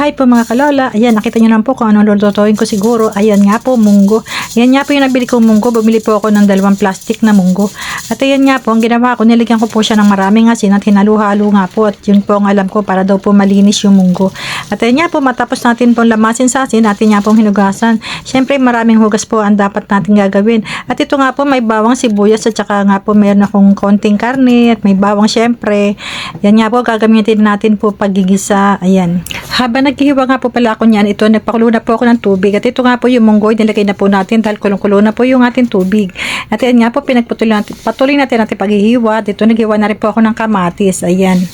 Hi po mga kalola. Ayan, nakita nyo naman po kung anong lulutuin ko siguro. Ayan nga po, munggo. Ayan nga po yung nabili kong munggo. Bumili po ako ng dalawang plastic na munggo. At ayan nga po, ang ginawa ko, nilagyan ko po siya ng maraming asin at hinalu-halo nga po. At yun po ang alam ko para daw po malinis yung munggo. At ayan nga po, matapos natin pong lamasin sa asin, natin nga pong hinugasan. Siyempre, maraming hugas po ang dapat natin gagawin. At ito nga po, may bawang sibuyas at saka nga po meron akong konting karne at may bawang syempre. Yan nga po, gagamitin natin po pagigisa. Ayan. Habang naghihiwa nga po pala ako niyan, ito, nagpakulo na po ako ng tubig. At ito nga po yung munggoy, nilagay na po natin dahil kulong-kulo na po yung ating tubig. At yan nga po, pinagpatuloy natin, patuloy natin natin paghihiwa. Dito, naghiwa na rin po ako ng kamatis. Ayan.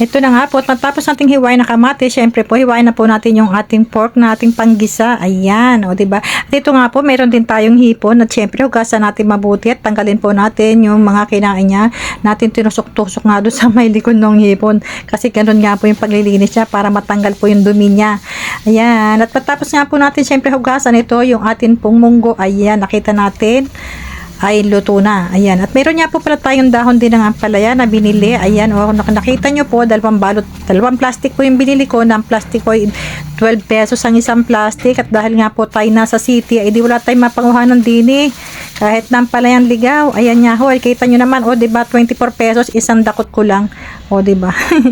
Ito na nga po, at matapos nating hiwain na kamatis, syempre po, hiwain na po natin yung ating pork na ating panggisa. Ayan, o diba? At ito nga po, meron din tayong hipon at syempre, hugasan natin mabuti at tanggalin po natin yung mga kinain niya. Natin tinusok-tusok nga doon sa may likod ng hipon. Kasi ganun nga po yung paglilinis niya para matanggal po yung dumi niya. Ayan, at matapos nga po natin, syempre, hugasan ito, yung ating pong munggo. Ayan, nakita natin ay luto na. Ayan. At meron nga po pala tayong dahon din ng ampalaya na binili. Ayan. O, nak- nakita nyo po, dalawang balot, dalawang plastic po yung binili ko. Ng plastic po, 12 pesos ang isang plastic. At dahil nga po tayo nasa city, ay di wala tayong mapanguhanan din eh. Kahit ng palayang ligaw. Ayan nga ho. Kita nyo naman, o, diba, 24 pesos, isang dakot ko lang. O, diba?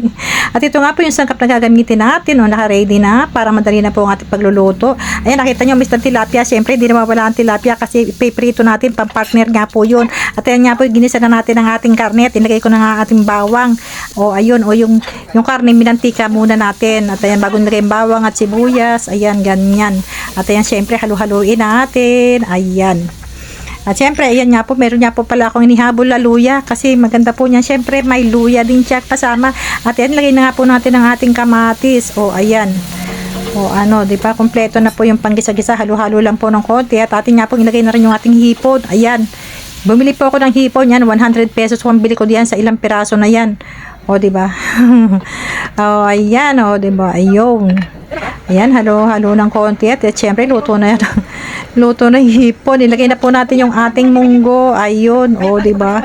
At ito nga po yung sangkap na gagamitin natin. O, naka-ready na para madali na po ang ating pagluluto. Ayan, nakita nyo, Mr. Tilapia. Siyempre, hindi na mawala ang tilapia kasi ipiprito natin. Pang-partner nga po yun. At ayan nga po, ginisa na natin ang ating karne. At ko na nga ating bawang. O, ayun. O, yung, yung karne, minantika muna natin. At ayan, bago nilagay bawang at sibuyas. Ayan, ganyan. At ayan, siyempre, halu-haluin natin. Ayan. At syempre, ayan nga po, meron nga po pala akong inihabol na luya kasi maganda po niyan. Syempre, may luya din siya kasama. At ayan, lagay na nga po natin ang ating kamatis. O, ayan. O, ano, di ba? Kompleto na po yung panggisa-gisa. Halo-halo lang po ng konti. At atin nga po, ilagay na rin yung ating hipon. Ayan. Bumili po ako ng hipon yan. 100 pesos. Kung bili ko diyan sa ilang piraso na yan. O, di ba? o, ayan. O, di ba? Ayun. Ayan, halo-halo ng konti. At, at syempre, luto na yan. luto yung hipon. Ilagay na po natin yung ating munggo. Ayun. O, di ba?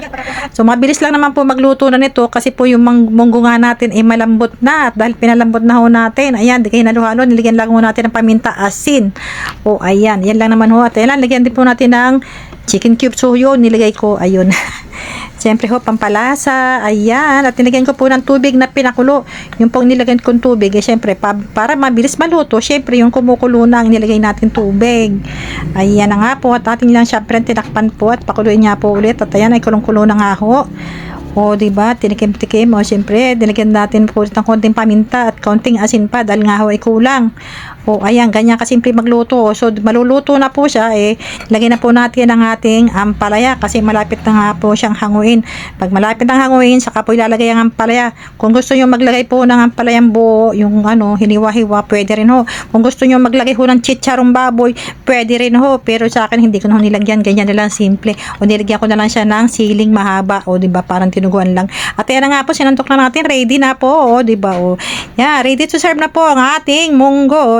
So, mabilis lang naman po magluto na nito kasi po yung munggo nga natin ay malambot na. Dahil pinalambot na ho natin, ayan, di kayo naluhalo, nilagyan lang ho natin ng paminta asin. O, ayan, yan lang naman ho. At ayan, lagyan din po natin ng chicken cubes. So, yun, nilagay ko, ayun. Siyempre ho, pampalasa, ayan. At nilagyan ko po ng tubig na pinakulo. Yung pong nilagyan kong tubig, eh, siyempre, pa, para mabilis maluto, siyempre, yung kumukulo na ang nilagay natin tubig. Ayan na nga po, at ating lang siyempre tinakpan po at pakuluin niya po ulit. At ayan, ay kulong-kulo na nga ho. O, di ba? Tinikim-tikim. O, siyempre, dinagyan natin po ulit ng konting paminta at konting asin pa dahil nga ho ay kulang. O, ayan, ganyan kasimple magluto. So, maluluto na po siya, eh, lagyan na po natin ang ating ampalaya kasi malapit na nga po siyang hanguin. Pag malapit ang hanguin, saka po ilalagay ang ampalaya. Kung gusto nyo maglagay po ng ampalayang buo, yung ano, hiniwa-hiwa, pwede rin ho. Kung gusto nyo maglagay ho ng chicharong baboy, pwede rin ho. Pero sa akin, hindi ko na nilagyan. Ganyan na lang simple. O, nilagyan ko na lang siya ng siling mahaba. O, di ba? Parang tinuguan lang. At ayan na nga po, sinantok na natin. Ready na po. O, di ba? O, yeah, ready to serve na po ang ating munggo.